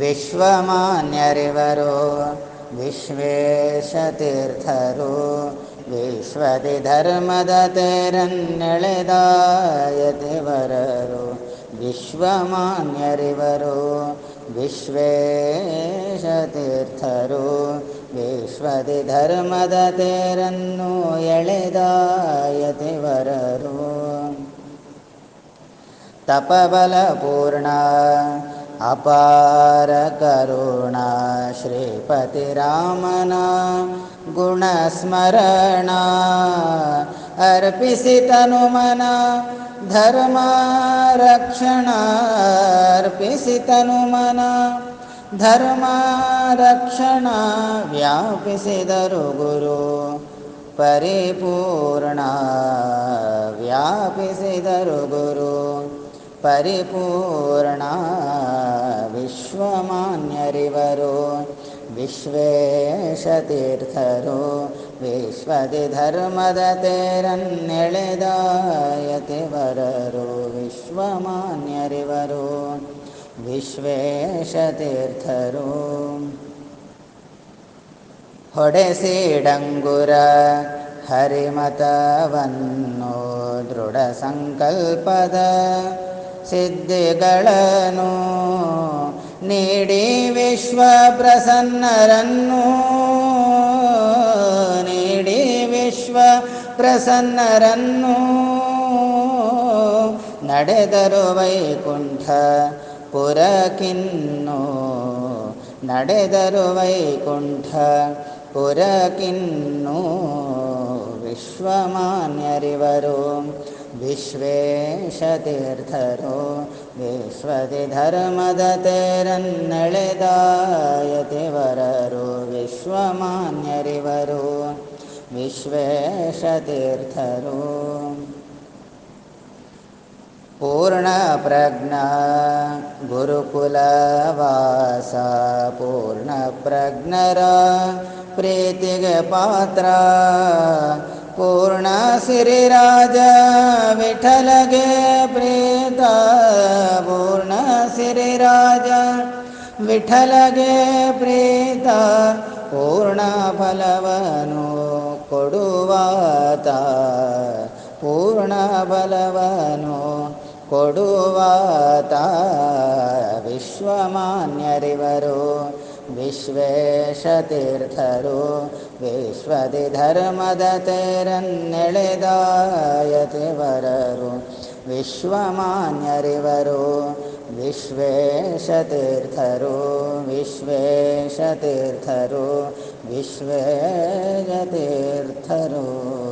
विश्वमान्यरिवरो विश्वेशतीर्थरो विश्वतिधर्मदतेरन्यळदायतिवररो विश्वमान्यरिवरो विश्वेशतीर्थरो विश्वतिधर्मदतेरन्नु एळदायतिवररो तपबलपूर्णा अपारकरुणा श्रीपतिरामना गुणस्मरणा अर्पिसितनुमना धर्मारक्षणा अर्पिसितनुमना धर्मारक्षणा व्यापिसिदरु गुरु परिपूर्णा व्यापिसिदरु गुरु परिपूर्णा विश्वमान्यरिवरो विश्वेशतीर्थरो विश्वतिधर्मदतेरन्यळदायतिवररो विश्वमान्यरिवरो विश्वेशतीर्थरो ಹೊಡೆಸಿಡಂಗುರ ಹರಿಮತವನ್ನು ದೃಢ ಸಂಕಲ್ಪದ ಸಿದ್ಧಿಗಳನ್ನು ನೀಡಿ ವಿಶ್ವ ಪ್ರಸನ್ನರನ್ನು ನೀಡಿ ವಿಶ್ವ ಪ್ರಸನ್ನರನ್ನು ನಡೆದರು ವೈಕುಂಠ ಪುರಕಿನ್ನು. ನಡೆದರು ವೈಕುಂಠ ಪುರಕಿನ್ನು. विश्वमान्यरिवरो विश्वेशतीर्थरो विश्वतिधर्मदतेरन्नळिदायति वररो विश्वमान्यरिवरो विश्वेशतीर्थरो। पूर्णप्रज्ञा गुरुकुलवासा पूर्णप्रज्ञरा प्रीतिगपात्रा सिरि राजा विठ्ठलगे प्रीता पूर्ण सिरि विठलगे विठ्ठलगे प्रीता पूर्ण फलवनु कोडुवाता पूर्ण बलवनु ಕೊಡುವಾತ ವಿಶ್ವಮಾನ್ಯರಿವರು ವಿಶ್ವೇಶತೀರ್ಥರು ವಿಶ್ವದಿಧರ್ಮದತೆರನ್ನೆಳೆದಾಯತಿವರರು ವಿಶ್ವಮಾನ್ಯರಿವರು ವಿಶ್ವೇಶತೀರ್ಥರು ವಿಶ್ವೇಶತೀರ್ಥರು ವಿಶ್ವೇಶತೀರ್ಥರು